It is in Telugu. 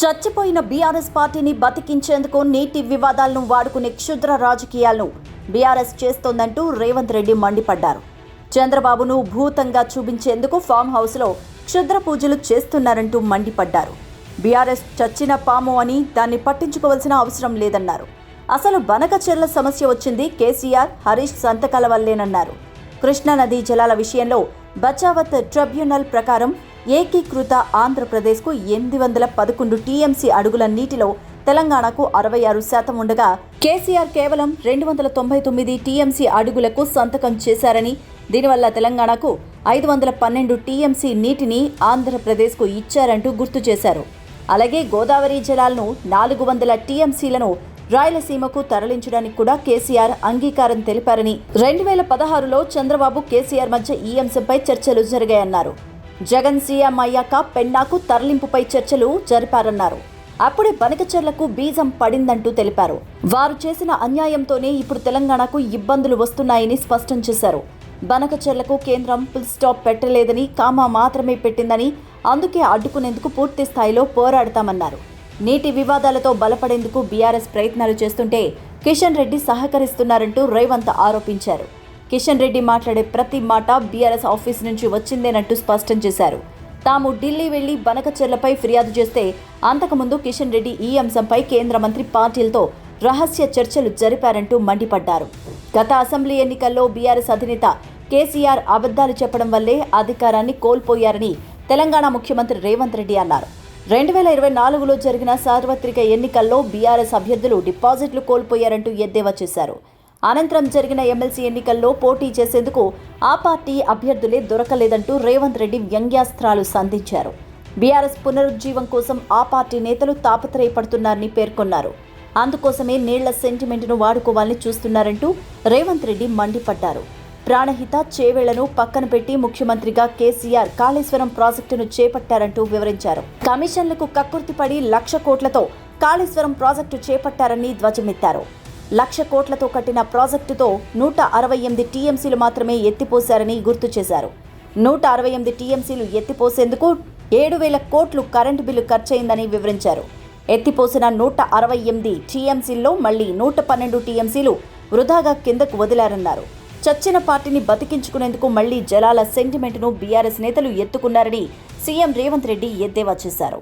చచ్చిపోయిన బీఆర్ఎస్ పార్టీని బతికించేందుకు నీటి వివాదాలను వాడుకునే క్షుద్ర రాజకీయాలను బీఆర్ఎస్ చేస్తోందంటూ రేవంత్ రెడ్డి మండిపడ్డారు. చంద్రబాబును భూతంగా చూపించేందుకు ఫామ్ హౌస్లో క్షుద్ర పూజలు చేస్తున్నారంటూ మండిపడ్డారు. బీఆర్ఎస్ చచ్చిన పాము అని దాన్ని పట్టించుకోవాల్సిన అవసరం లేదన్నారు. అసలు బనకచెర్ల సమస్య వచ్చింది కేసీఆర్ హరీష్ సంతకాల వల్లేనన్నారు. కృష్ణానదీ జలాల విషయంలో బచావత్ ట్రిబ్యునల్ ప్రకారం ఏకీకృత ఆంధ్రప్రదేశ్కు ఎనిమిది వందల పదకొండు టీఎంసీ అడుగుల నీటిలో తెలంగాణకు అరవై ఆరు శాతం ఉండగా కేసీఆర్ కేవలం రెండు వందల తొంభై తొమ్మిది టీఎంసీ అడుగులకు సంతకం చేశారని దీనివల్ల తెలంగాణకు ఐదు వందల పన్నెండు టీఎంసీ నీటిని ఆంధ్రప్రదేశ్కు ఇచ్చారంటూ గుర్తు చేశారు. అలాగే గోదావరి జలాలను నాలుగు వందల టీఎంసీలను రాయలసీమకు తరలించడానికి కూడా కేసీఆర్ అంగీకారం తెలిపారని రెండు వేల పదహారులో చంద్రబాబు కేసీఆర్ మధ్య ఈ అంశంపై చర్చలు జరిగాయన్నారు. జగన్ సీఎం అయ్యాక పెన్నాకు తరలింపుపై చర్చలు జరిపారన్నారు. అప్పుడే బనకచర్లకు బీజం పడిందంటూ తెలిపారు. వారు చేసిన అన్యాయంతోనే ఇప్పుడు తెలంగాణకు ఇబ్బందులు వస్తున్నాయని స్పష్టం చేశారు. బనకచర్లకు కేంద్రం ఫుల్ స్టాప్ పెట్టలేదని కామా మాత్రమే పెట్టిందని అందుకే అడ్డుకునేందుకు పూర్తి స్థాయిలో పోరాడతామన్నారు. నీటి వివాదాలతో బలపడేందుకు బీఆర్ఎస్ ప్రయత్నాలు చేస్తుంటే కిషన్ రెడ్డి సహకరిస్తున్నారంటూ రేవంత్ ఆరోపించారు. కిషన్ రెడ్డి మాట్లాడే ప్రతి మాట బీఆర్ఎస్ ఆఫీస్ నుంచి వచ్చిందేనంటూ స్పష్టం చేశారు. తాము ఢిల్లీ వెళ్ళి బనకచెర్లపై ఫిర్యాదు చేస్తే అంతకుముందు కిషన్ రెడ్డి ఈ అంశంపై కేంద్ర మంత్రి పాటిల్తో రహస్య చర్చలు జరిపారంటూ మండిపడ్డారు. గత అసెంబ్లీ ఎన్నికల్లో బీఆర్ఎస్ అధినేత కేసీఆర్ అబద్ధాలు చెప్పడం వల్లే అధికారాన్ని కోల్పోయారని తెలంగాణ ముఖ్యమంత్రి రేవంత్ రెడ్డి అన్నారు. రెండు వేల ఇరవై నాలుగులో జరిగిన సార్వత్రిక ఎన్నికల్లో బీఆర్ఎస్ అభ్యర్థులు డిపాజిట్లు కోల్పోయారంటూ ఎద్దేవా చేశారు. అనంతరం జరిగిన ఎమ్మెల్సీ ఎన్నికల్లో పోటీ చేసేందుకు ఆ పార్టీ అభ్యర్థులే దొరకలేదంటూ రేవంత్ రెడ్డి వ్యంగ్యాస్త్రాలు సంధించారు. బీఆర్ఎస్ పునరుజ్జీవం కోసం ఆ పార్టీ నేతలు తాపత్రయపడుతున్నారని పేర్కొన్నారు. అందుకోసమే నీళ్ళ సెంటిమెంట్ను వాడుకోవాలని చూస్తున్నారంటూ రేవంత్ రెడ్డి మండిపడ్డారు. ప్రాణహిత చేవేళ్ళను పక్కన పెట్టి ముఖ్యమంత్రిగా కేసీఆర్ కాళేశ్వరం ప్రాజెక్టును చేపట్టారంటూ వివరించారు. కమిషన్లకు కక్కుర్తిపడి లక్ష కోట్లతో కాళేశ్వరం ప్రాజెక్టు చేపట్టారని ధ్వజమెత్తారు. లక్ష కోట్లతో కట్టిన ప్రాజెక్టుతో నూట అరవై ఎనిమిది టీఎంసీలు మాత్రమే ఎత్తిపోశారని గుర్తు చేశారు. నూట అరవై ఎనిమిది టీఎంసీలు ఎత్తిపోసేందుకు ఏడు వేల కోట్లు కరెంటు బిల్లు ఖర్చయిందని వివరించారు. ఎత్తిపోసిన నూట అరవై ఎనిమిది టీఎంసీల్లో మళ్ళీ నూట పన్నెండు టీఎంసీలు వృధాగా కిందకు వదిలారన్నారు. చచ్చిన పార్టీని బతికించుకునేందుకు మళ్ళీ జలాల సెంటిమెంట్ను బీఆర్ఎస్ నేతలు ఎత్తుకున్నారని సీఎం రేవంత్ రెడ్డి ఎద్దేవా చేశారు.